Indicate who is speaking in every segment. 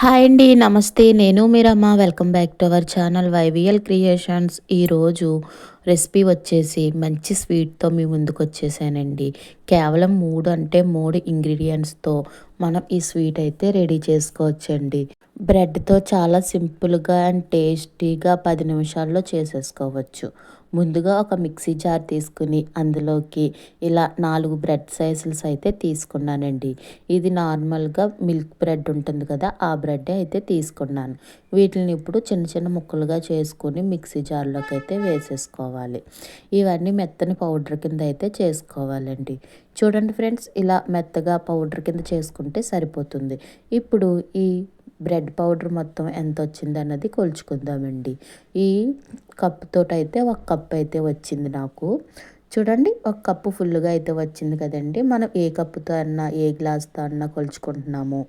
Speaker 1: Hi అండి నమస్తే. నేను Meeramma. Welcome back to our channel YVL creations. ఈరోజు రెసిపీ వచ్చేసి మంచి స్వీట్తో మీ ముందుకు వచ్చేసానండి. కేవలం మూడు అంటే మూడు ఇంగ్రీడియంట్స్తో మనం ఈ స్వీట్ అయితే రెడీ చేసుకోవచ్చండి. బ్రెడ్తో చాలా సింపుల్గా అండ్ టేస్టీగా పది నిమిషాల్లో చేసేసుకోవచ్చు. ముందుగా ఒక మిక్సీ జార్ తీసుకుని అందులోకి ఇలా నాలుగు బ్రెడ్ సైజులు అయితే తీసుకున్నానండి. ఇది నార్మల్గా మిల్క్ బ్రెడ్ ఉంటుంది కదా ఆ బ్రెడ్ అయితే తీసుకున్నాను. వీటిని ఇప్పుడు చిన్న చిన్న ముక్కలుగా చేసుకుని మిక్సీ జార్లోకి అయితే వేసేసుకోవాలి. ఇవన్నీ మెత్తని పౌడర్ కింద అయితే చేసుకోవాలండి. చూడండి ఫ్రెండ్స్ ఇలా మెత్తగా పౌడర్ కింద చేసుకుంటే సరిపోతుంది. ఇప్పుడు ఈ బ్రెడ్ పౌడర్ మొత్తం ఎంత వచ్చింది అన్నది కొలుచుకుందామండి. ఈ కప్పుతో అయితే ఒక కప్ అయితే వచ్చింది నాకు. చూడండి ఒక కప్పు ఫుల్గా అయితే వచ్చింది కదండి. మనం ఏ కప్పుతో అన్నా ఏ గ్లాస్తో అన్నా కొలుచుకుంటున్నాము.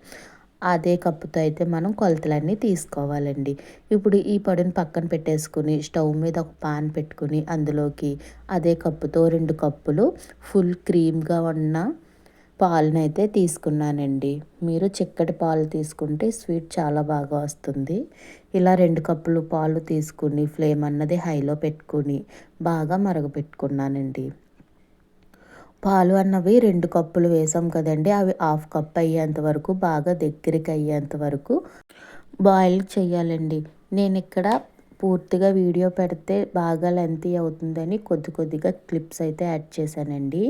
Speaker 1: అదే కప్పుతో అయితే మనం కొలతలన్నీ తీసుకోవాలండి. ఇప్పుడు ఈ పొడిని పక్కన పెట్టేసుకుని స్టవ్ మీద ఒక పాన్ పెట్టుకుని అందులోకి అదే కప్పుతో రెండు కప్పులు ఫుల్ క్రీమ్గా ఉన్న పాలనైతే తీసుకున్నానండి. మీరు చిక్కటి పాలు తీసుకుంటే స్వీట్ చాలా బాగా వస్తుంది. ఇలా రెండు కప్పులు పాలు తీసుకుని ఫ్లేమ్ అన్నది హైలో పెట్టుకుని బాగా మరగపెట్టుకున్నానండి. పాలు అన్నవి రెండు కప్పులు వేసాం కదండి. అవి హాఫ్ కప్ అయ్యేంత వరకు బాగా దగ్గరికి అయ్యేంత వరకు బాయిల్ చేయాలండి. నేను ఇక్కడ పూర్తిగా వీడియో పెడితే బాగా లెంతీ అవుతుందని కొద్ది కొద్దిగా క్లిప్స్ అయితే యాడ్ చేశానండి.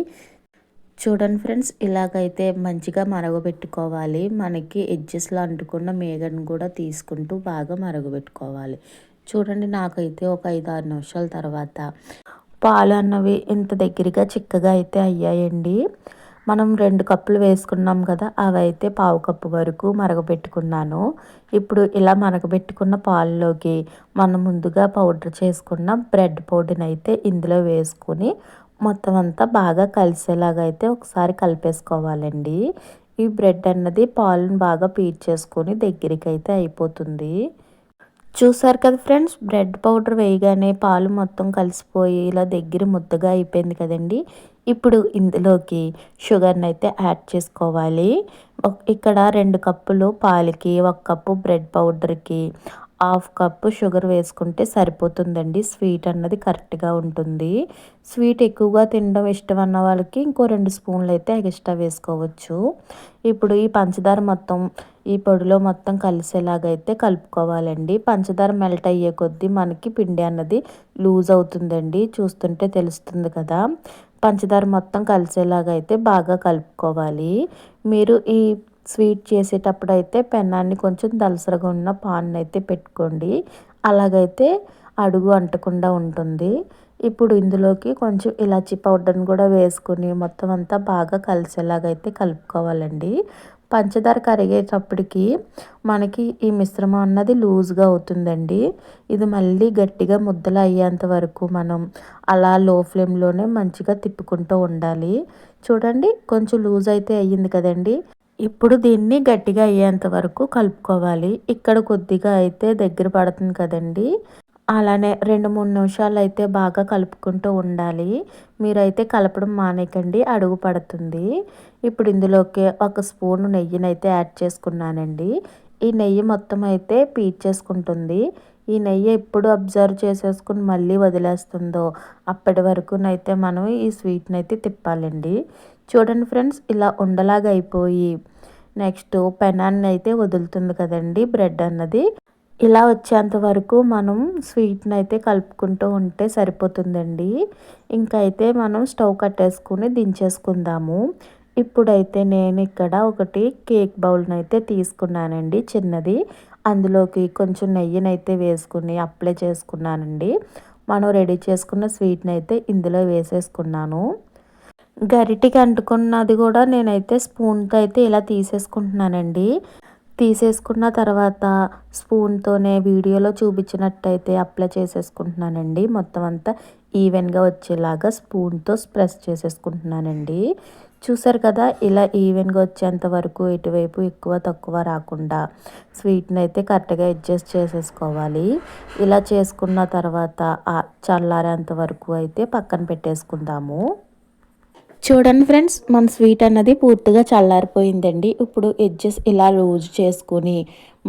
Speaker 1: చూడండి ఫ్రెండ్స్ ఇలాగైతే మంచిగా మరగబెట్టుకోవాలి. మనకి ఎడ్జెస్లో అంటుకున్న మేగను కూడా తీసుకుంటూ బాగా మరగబెట్టుకోవాలి. చూడండి నాకైతే ఒక ఐదు ఆరు నిమిషాల తర్వాత పాలు అన్నవి ఇంత దగ్గరగా చిక్కగా అయితే అయ్యాయండి. మనం రెండు కప్పులు వేసుకున్నాం కదా అవి అయితే పావు కప్పు వరకు మరగబెట్టుకున్నాను. ఇప్పుడు ఇలా మరగబెట్టుకున్న పాలలోకి మనం ముందుగా పౌడర్ చేసుకున్న బ్రెడ్ పౌడర్ని అయితే ఇందులో వేసుకొని మొత్తం అంతా బాగా కలిసేలాగా అయితే ఒకసారి కలిపేసుకోవాలండి. ఈ బ్రెడ్ అన్నది పాలను బాగా పీడ్చేసుకొని దగ్గరికి అయితే అయిపోతుంది. చూసారు కదా ఫ్రెండ్స్ బ్రెడ్ పౌడర్ వేయగానే పాలు మొత్తం కలిసిపోయి ఇలా దగ్గర ముద్దగా అయిపోయింది కదండి. ఇప్పుడు ఇందులోకి షుగర్ని అయితే యాడ్ చేసుకోవాలి. ఇక్కడ రెండు కప్పులు పాలకి ఒక కప్పు బ్రెడ్ పౌడర్కి హాఫ్ కప్పు షుగర్ వేసుకుంటే సరిపోతుందండి. స్వీట్ అన్నది కరెక్ట్గా ఉంటుంది. స్వీట్ ఎక్కువగా తినడం ఇష్టం అన్న వాళ్ళకి ఇంకో రెండు స్పూన్లు అయితే ఎక్స్ట్రా వేసుకోవచ్చు. ఇప్పుడు ఈ పంచదార మొత్తం ఈ పొడిలో మొత్తం కలిసేలాగైతే కలుపుకోవాలండి. పంచదార మెల్ట్ అయ్యే కొద్దీ మనకి పిండి అన్నది లూజ్ అవుతుందండి. చూస్తుంటే తెలుస్తుంది కదా. పంచదార మొత్తం కలిసేలాగా అయితే బాగా కలుపుకోవాలి. మీరు ఈ స్వీట్ చేసేటప్పుడు అయితే పెన్నాన్ని కొంచెం దలసరగా ఉన్న పాన్ అయితే పెట్టుకోండి. అలాగైతే అడుగు అంటకుండా ఉంటుంది. ఇప్పుడు ఇందులోకి కొంచెం ఇలాచి పౌడర్ని కూడా వేసుకుని మొత్తం అంతా బాగా కలిసేలాగైతే కలుపుకోవాలండి. పంచదార కరిగేటప్పటికి మనకి ఈ మిశ్రమం అన్నది లూజ్గా అవుతుందండి. ఇది మళ్ళీ గట్టిగా ముద్దలు అయ్యేంత వరకు మనం అలా లో ఫ్లేమ్లోనే మంచిగా తిప్పుకుంటూ ఉండాలి. చూడండి కొంచెం లూజ్ అయితే అయ్యింది కదండి. ఇప్పుడు దీన్ని గట్టిగా అయ్యేంత వరకు కలుపుకోవాలి. ఇక్కడ కొద్దిగా అయితే దగ్గర పడుతుంది కదండి. అలానే రెండు మూడు నిమిషాలు అయితే బాగా కలుపుకుంటూ ఉండాలి. మీరైతే కలపడం మానేకండి అడుగు పడుతుంది. ఇప్పుడు ఇందులోకి ఒక స్పూన్ నెయ్యినైతే యాడ్ చేసుకున్నానండి. ఈ నెయ్యి మొత్తం అయితే పీచేసుకుంటుంది ఈ నెయ్యి ఎప్పుడు అబ్జర్వ్ చేసేసుకుని మళ్ళీ వదిలేస్తుందో అప్పటి వరకునైతే మనం ఈ స్వీట్ని అయితే తిప్పాలండి. చూడండి ఫ్రెండ్స్ ఇలా ఉండలాగా అయిపోయి నెక్స్ట్ పెనాన్ని అయితే వదులుతుంది కదండి బ్రెడ్ అన్నది. ఇలా వచ్చేంత వరకు మనం స్వీట్ని అయితే కలుపుకుంటూ ఉంటే సరిపోతుందండి. ఇంకా అయితే మనం స్టవ్ కట్టేసుకుని దించేసుకుందాము. ఇప్పుడైతే నేను ఇక్కడ ఒకటి కేక్ బౌల్ని అయితే తీసుకున్నానండి చిన్నది. అందులోకి కొంచెం నెయ్యిని అయితే వేసుకుని అప్లై చేసుకున్నానండి. మనం రెడీ చేసుకున్న స్వీట్ని అయితే ఇందులో వేసేసుకున్నాను. గరిటికి అంటుకున్నది కూడా నేనైతే స్పూన్తో అయితే ఇలా తీసేసుకుంటున్నానండి. తీసేసుకున్న తర్వాత స్పూన్తోనే వీడియోలో చూపించినట్టయితే అప్లై చేసేసుకుంటున్నానండి. మొత్తం అంతా ఈవెన్గా వచ్చేలాగా స్పూన్తో ప్రెస్ చేసేసుకుంటున్నానండి. చూసారు కదా ఇలా ఈవెన్గా వచ్చేంత వరకు ఇటువైపు ఎక్కువ తక్కువ రాకుండా స్వీట్ని అయితే కరెక్ట్గా అడ్జస్ట్ చేసేసుకోవాలి. ఇలా చేసుకున్న తర్వాత చల్లారేంత వరకు అయితే పక్కన పెట్టేసుకుందాము. చూడండి ఫ్రెండ్స్ మన స్వీట్ అన్నది పూర్తిగా చల్లారిపోయిందండి. ఇప్పుడు ఎడ్జెస్ ఇలా లూజ్ చేసుకొని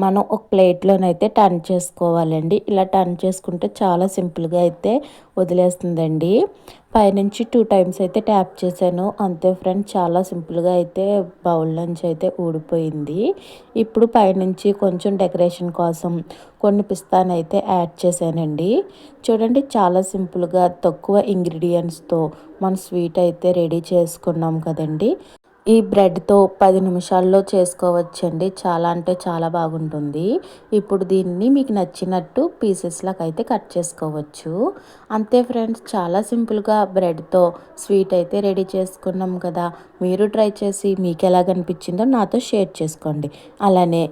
Speaker 1: మనం ఒక ప్లేట్లోనైతే టర్న్ చేసుకోవాలండి. ఇలా టర్న్ చేసుకుంటే చాలా సింపుల్గా అయితే వదిలేస్తుందండి. పైనుంచి టూ టైమ్స్ అయితే ట్యాప్ చేశాను. అంతే ఫ్రెండ్స్ చాలా సింపుల్గా అయితే బౌల్ నుంచి అయితే ఊడిపోయింది. ఇప్పుడు పైనుంచి కొంచెం డెకరేషన్ కోసం కొన్ని పిస్తానైతే యాడ్ చేశానండి. చూడండి చాలా సింపుల్గా తక్కువ ఇంగ్రీడియంట్స్తో మన స్వీట్ అయితే రెడీ చేసుకున్నాం కదండి. ఈ బ్రెడ్తో పది నిమిషాల్లో చేసుకోవచ్చండి. చాలా అంటే చాలా బాగుంటుంది. ఇప్పుడు దీన్ని మీకు నచ్చినట్టు పీసెస్లాగా అయితే కట్ చేసుకోవచ్చు. అంతే ఫ్రెండ్స్ చాలా సింపుల్గా బ్రెడ్తో స్వీట్ అయితే రెడీ చేసుకున్నాం కదా. మీరు ట్రై చేసి మీకు ఎలా కనిపించిందో నాతో షేర్ చేసుకోండి. అలానే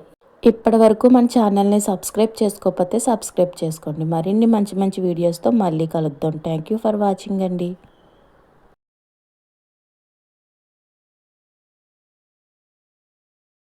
Speaker 1: ఇప్పటి వరకు మన ఛానల్ని సబ్స్క్రైబ్ చేసుకోకపోతే సబ్స్క్రైబ్ చేసుకోండి. మరిన్ని మంచి మంచి వీడియోస్తో మళ్ళీ కలుద్దాం. థ్యాంక్ యూ ఫర్ వాచింగ్ అండి.